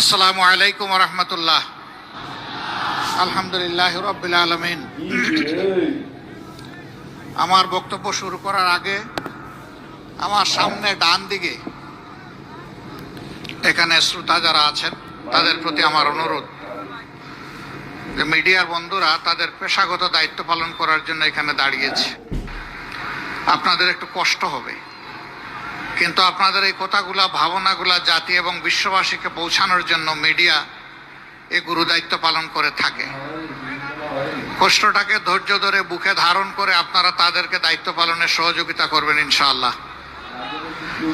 আসসালামু আলাইকুম রহমতুল্লাহ। আলহামদুলিল্লাহ রবিল আলমিন। আমার বক্তব্য শুরু করার আগে আমার সামনে ডান দিকে এখানে শ্রোতা যারা আছেন, তাদের প্রতি আমার অনুরোধ যে মিডিয়ার বন্ধুরা তাদের পেশাগত দায়িত্ব পালন করার জন্য এখানে দাঁড়িয়েছে। আপনাদের একটু কষ্ট হবে। কিন্তু আপনাদের এই কথাগুলা, ভাবনাগুলা জাতি এবং বিশ্ববাসীকে পৌঁছানোর জন্য মিডিয়া এ গুরু দায়িত্ব পালন করে থাকে। কষ্টটাকে ধৈর্য ধরে বুকে ধারণ করে আপনারা তাদেরকে দায়িত্ব পালনে সহযোগিতা করবেন ইনশাআল্লাহ।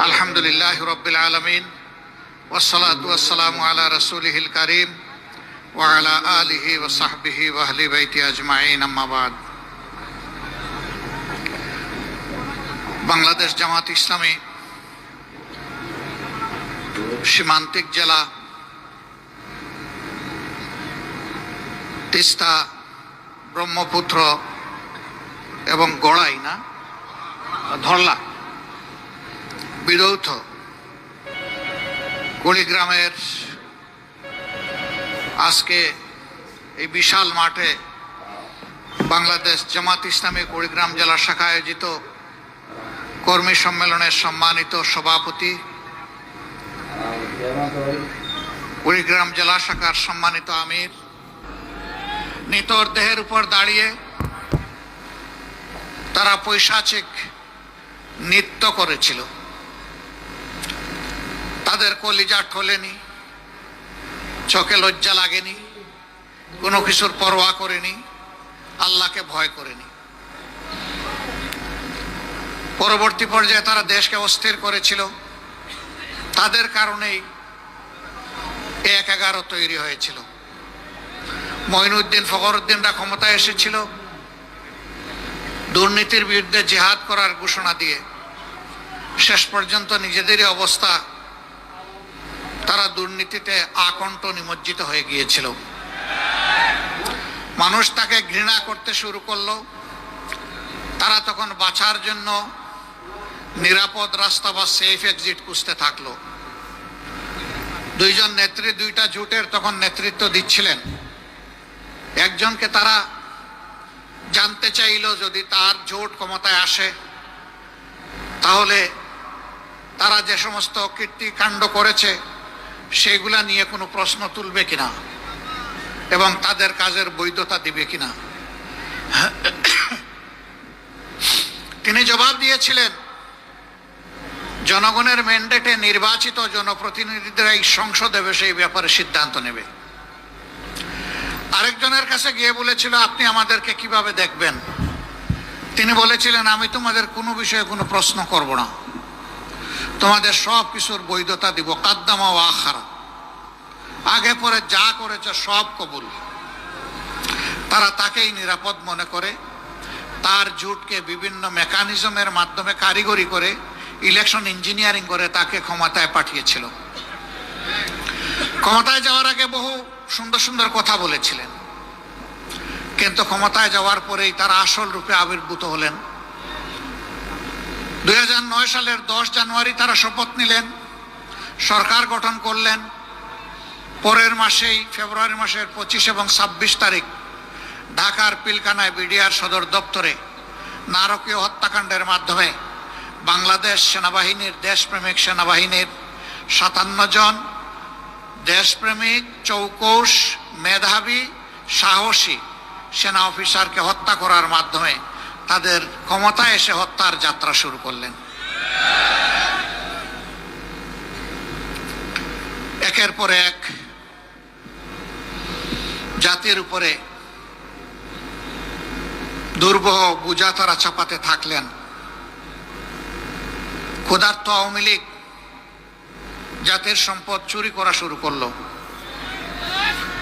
আলহামদুলিল্লাহ রবিল আলমিন ওসলাত ওয়াসালাম আলা রসুলহিল করিম ওয়ালা আলিহি ওসাহবিহি ওয়াহলি বাইতি আজমাইন আম্মাবাদ বাংলাদেশ জামাত ইসলামী সীমান্তিক জেলা তিস্তা, ব্রহ্মপুত্র এবং গড়াই না, ধরলা বিরৌথ কুড়িগ্রামের আজকে এই বিশাল মাঠে বাংলাদেশ জামাত ইসলামী কুড়িগ্রাম জেলা শাখা আয়োজিত কর্মী সম্মেলনের সম্মানিত সভাপতি কুড়িগ্রাম জেলা শাখার সম্মানিত আমির। নিতর দেহের উপর দাঁড়িয়ে তারা পৈশাচিক নৃত্য করেছিল। তাদের কলিজা ঠলেনি, চোখে লজ্জা লাগেনি, কোনো কিছুর পরোয়া করেনি, আল্লাহকে ভয় করেনি। পরবর্তী পর্যায়ে তারা দেশকে অস্থির করেছিল। তাদের কারণেই এক এগারো তৈরি হয়েছিল। মঈনুদ্দিন ফখরুদ্দিনরা ক্ষমতায় এসেছিল। দুর্নীতির বিরুদ্ধে জেহাদ করার ঘোষণা দিয়ে শেষ পর্যন্ত নিজেদেরই অবস্থা, তারা দুর্নীতিতে আকণ্ঠ নিমজ্জিত হয়ে গিয়েছিল। মানুষ তাকে ঘৃণা করতে শুরু করল। তারা তখন বাঁচার জন্য নিরাপদ রাস্তা বা সেফ এক্সিট খুঁজতে থাকল। দুইজন নেত্রী, দুইটা জোটের তখন নেতৃত্ব দিচ্ছিলেন। একজনকে তারা জানতে চাইল যদি তার জোট ক্ষমতায় আসে, তাহলে তারা যে সমস্ত কীর্তিকাণ্ড করেছে, সেগুলা নিয়ে কোনো প্রশ্ন তুলবে কিনা? এবং তাদের কাজের বৈধতা দিবে কিনা? তিনি জবাব দিয়েছিলেন জনগণের ম্যান্ডেটে নির্বাচিত জনপ্রতিনিধিরা এই সংসদে সেই ব্যাপারে সিদ্ধান্ত নেবে। আরেকজনের কাছে গিয়ে বলেছিল, আপনি আমাদেরকে কীভাবে দেখবেন? তিনি বলেছিলেন, আমি তোমাদের কোনো বিষয়ে কোনো প্রশ্ন করব না। তোমাদের সব কিছুর বৈধতা দিব, কাদ্দামা ও আখারা। আগে পরে যা করেছে সব কবুল। তারা তাকেই নিরাপদ মনে করে, তার জুটকে বিভিন্ন মেকানিজমের মাধ্যমে কারিগরি করে ইলেকশন ইঞ্জিনিয়ারিং করে তাকে ক্ষমতায় পাঠিয়েছিল। ক্ষমতায় যাওয়ার আগে বহু সুন্দর সুন্দর কথা বলেছিলেন। কিন্তু ক্ষমতায় যাওয়ার পরেই তারা আসল রূপে আবির্ভূত হলেন। দু হাজার নয় সালের দশ জানুয়ারি তারা শপথ নিলেন, সরকার গঠন করলেন। পরের মাসেই, ফেব্রুয়ারি মাসের পঁচিশ এবং ছাব্বিশ তারিখ, ঢাকার পিলকানায় বিডিআর সদর দপ্তরে নারকীয় হত্যাকাণ্ডের মাধ্যমে বাংলাদেশ সেনাবাহিনীর দেশপ্রেমিক সেনাবাহিনীর সাতান্ন জন, দেশপ্রেমিক, চৌকৌশ, মেধাবী, সাহসী সেনা অফিসারকে হত্যা করার মাধ্যমে তাদের ক্ষমতায় এসে হত্যার যাত্রা শুরু করলেন। একের পর এক জাতির উপরে দুর্বহ বুঝা তারা চাপাতে থাকলেন। ক্ষুধার্ত আওয়ামী লীগ জাতির সম্পদ চুরি করা শুরু করল।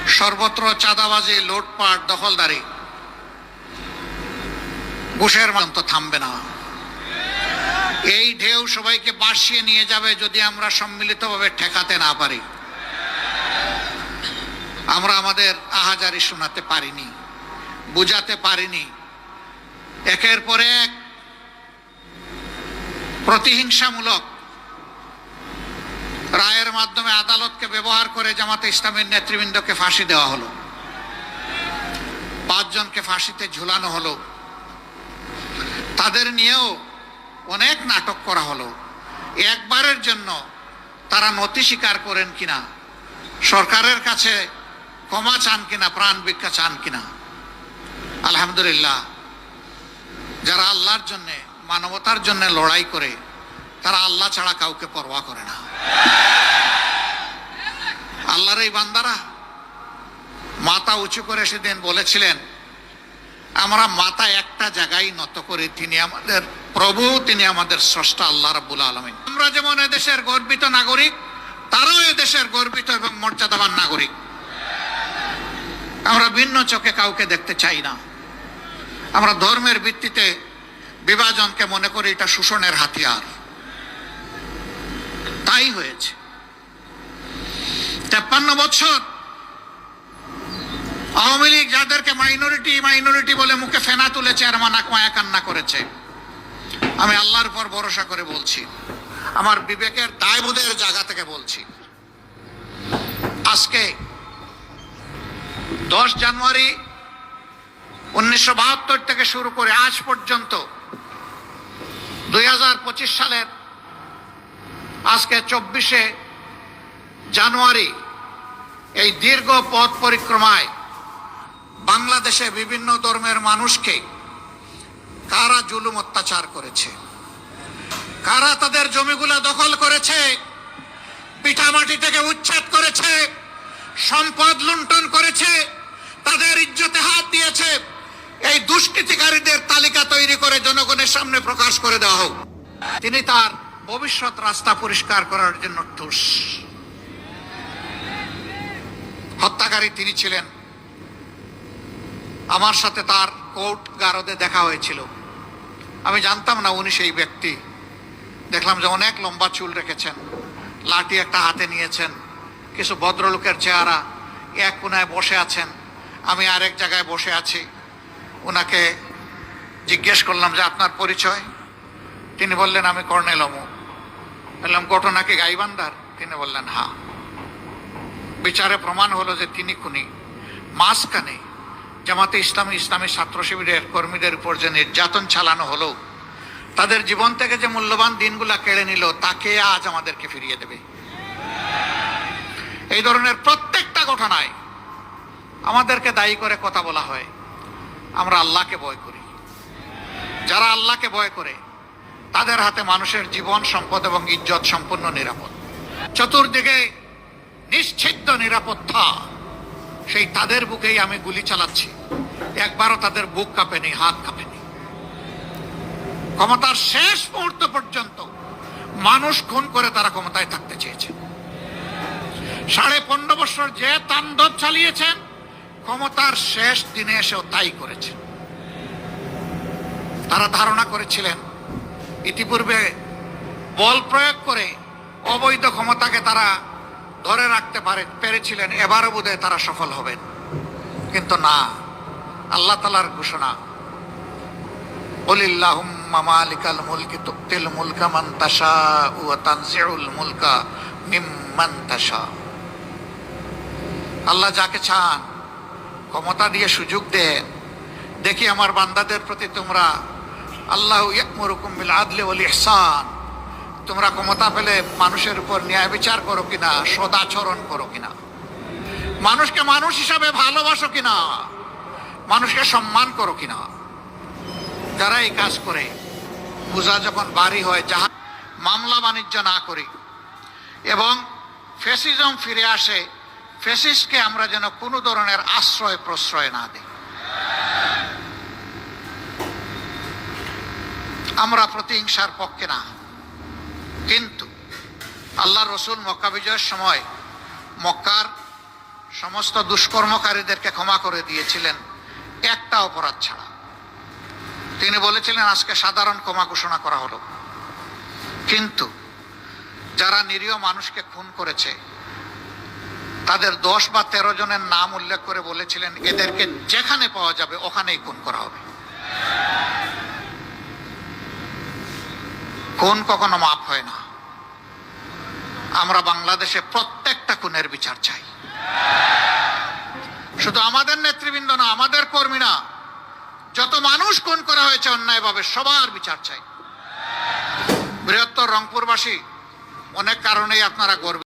সর্বত্র চাঁদাবাজি, লুটপাট, দখলদারি। ঘুষের মন্ত থামবে না। এই ঢেউ সবাইকে বাসিয়ে নিয়ে যাবে যদি আমরা সম্মিলিতভাবে ঠেকাতে না পারি। আমরা আমাদের আহাজারি শোনাতে পারিনি, বুঝাতে পারিনি। একের পর এক প্রতিহিংসামূলক রায়ের মাধ্যমে আদালতকে ব্যবহার করে জামাতে ইসলামের নেতৃবৃন্দকে ফাঁসি দেওয়া হলো। পাঁচজনকে ফাঁসিতে ঝুলানো হলো। তাদের নিয়েও অনেক নাটক করা হলো। একবারের জন্য তারা নথি স্বীকার করেন কিনা, সরকারের কাছে ক্ষমা চান কিনা, প্রাণ ভিক্ষা চান কিনা, আলহামদুলিল্লাহ, যারা আল্লাহর জন্যে মানবতার জন্য লড়াই করে তারা আল্লাহ ছাড়া কাউকে পরোয়া করে না। আল্লাহর এই বান্দারা মাথা উঁচু করে সেদিন বলেছিলেন, আমরা মাথা একটা জায়গায় নত করি তিনি আমাদের প্রভু, তিনি আমাদের স্রষ্টা আল্লাহ রাব্বুল আলমিন। আমরা যেমন এদেশের গর্বিত নাগরিক, তারাও এদেশের গর্বিত এবং মর্যাদাবান নাগরিক। আমরা ভিন্ন চোখে কাউকে দেখতে চাই না। আমরা ধর্মের ভিত্তিতে বিভাজনকে মনে করি এটা শোষণের হাতিয়ার। তাই হয়েছে। তেপ্পান্ন বছর আওয়ামী লীগ যাদেরকে মাইনরিটি মাইনরিটি বলে মুখে ফেনা তুলেছে আর আমার নাক মায়া কান্না করেছে, আমি আল্লাহর উপর ভরসা করে বলছি, আমার বিবেকের দায়বোধের জায়গা থেকে বলছি, আজকে দশ জানুয়ারি উনিশশো বাহাত্তর থেকে শুরু করে আজ পর্যন্ত সালের আজকে চব্বিশে জানুয়ারি, এই দীর্ঘ পথ পরিক্রমায় বাংলাদেশে বিভিন্ন ধর্মের মানুষকে কারা জুলুম অত্যাচার করেছে? কারা তাদের জমিগুলা দখল করেছে? পিঠামাটি থেকে উচ্ছেদ করেছে? সম্পদ লুণ্ঠন করেছে? তাদের ইজ্জতে হাত দিয়েছে? এই দুষ্কৃতিকারীদের তালিকা তৈরি করে জনগণের সামনে প্রকাশ করে দেওয়া হোক। তিনি তার ভবিষ্যৎ রাস্তা পরিষ্কার করার জন্য ঠুস হত্যাকারী তিনি ছিলেন। আমার সাথে তার কোর্ট গারদে দেখা হয়েছিল। আমি জানতাম না উনি সেই ব্যক্তি। দেখলাম যে অনেক লম্বা চুল রেখেছেন, লাঠি একটা হাতে নিয়েছেন, কিছু ভদ্রলোকের চেহারা, এক কোনায় বসে আছেন, আমি আরেক জায়গায় বসে আছি। ওনাকে জিজ্ঞেস করলাম যে, আপনার পরিচয়? তিনি বললেন, আমি কর্নেল অমু। বললাম, ঘটনা কি গাইবান্ধার? তিনি বললেন, হা। বিচারে প্রমাণ হলো যে তিনি খুনি। মাঝখানে জামাতে ইসলামী ইসলামী ছাত্র শিবিরের কর্মীদের উপর যে নির্যাতন চালানো হলো, তাদের জীবন থেকে যে মূল্যবান দিনগুলা কেড়ে নিল, তাকে আজ আমাদেরকে ফিরিয়ে দেবে। এই ধরনের প্রত্যেকটা ঘটনায় আমাদেরকে দায়ী করে কথা বলা হয়। আমরা আল্লাহকে ভয় করি। যারা আল্লাহকে ভয় করে, তাদের হাতে মানুষের জীবন, সম্পদ এবং ইজ্জত সম্পূর্ণ নিরাপদ। চতুর্দিকে নিশ্চিদ্ধ নিরাপত্তা, সেই তাদের বুকেই আমি গুলি চালাচ্ছি। একবারও তাদের বুক কাঁপেনি, হাত কাঁপেনি। ক্ষমতার শেষ মুহূর্ত পর্যন্ত মানুষ খুন করে তারা ক্ষমতায় থাকতে চেয়েছে। সাড়ে পনেরো বছর যে তাণ্ডব চালিয়েছেন ক্ষমতার শেষ দিনে এসেও তাই করেছেন তারা ধারণা করেছিলেন, ইতিপূর্বে বল প্রয়োগ করে অবৈধ ক্ষমতাকে তারা ধরে রাখতে পারে, পেরেছিলেন, এবারও বোধহয় তারা সফল হবেন। কিন্তু না, আল্লাহ তালার ঘোষণা মুলকি তুক্তিল মুলকা মুলকা আল্লাহ যাকে চান ক্ষমতা দিয়ে সুযোগ দেন দেখি আমার বান্দাদের প্রতি তোমরা, আল্লাহ ইয়াকমুরুকুম বিল আদলি ওয়াল ইহসান। তোমরা ক্ষমতা পেলে মানুষের উপর ন্যায় বিচার করো কিনা, সদাচরণ করো কিনা? মানুষকে মানুষ হিসাবে ভালোবাসো কিনা? মানুষকে সম্মান করো কিনা? যারা এই কাজ করে পূজা যখন বাড়ি হয় যাহা মামলা বাণিজ্য না করি, এবং ফেসিজম ফিরে আসে ফেসিসকে আমরা যেন কোনো ধরনের আশ্রয় প্রশ্রয় না দিই। আমরা প্রতিহিংসার পক্ষে না। কিন্তু আল্লাহ রসুল মক্কা বিজয়ের সময় মক্কার সমস্ত দুষ্কর্মকারীদেরকে ক্ষমা করে দিয়েছিলেন একটা অপরাধ ছাড়া। তিনি বলেছিলেন, আজকে সাধারণ ক্ষমা ঘোষণা করা হলো। কিন্তু যারা নিরীহ মানুষকে খুন করেছে তাদের দশ বা তেরো জনের নাম উল্লেখ করে বলেছিলেন, এদেরকে যেখানে পাওয়া যাবে ওখানেই খুন করা হবে। খুন কখনো মাপ হয় না। আমরা বাংলাদেশে প্রত্যেকটা খুনের বিচার চাই। শুধু আমাদের নেতৃবৃন্দ না, আমাদের কর্মীরা, যত মানুষ খুন করা হয়েছে অন্যায়ভাবে, সবার বিচার চাই। বৃহত্তর রংপুরবাসী, অনেক কারণেই আপনারা গর্বিত।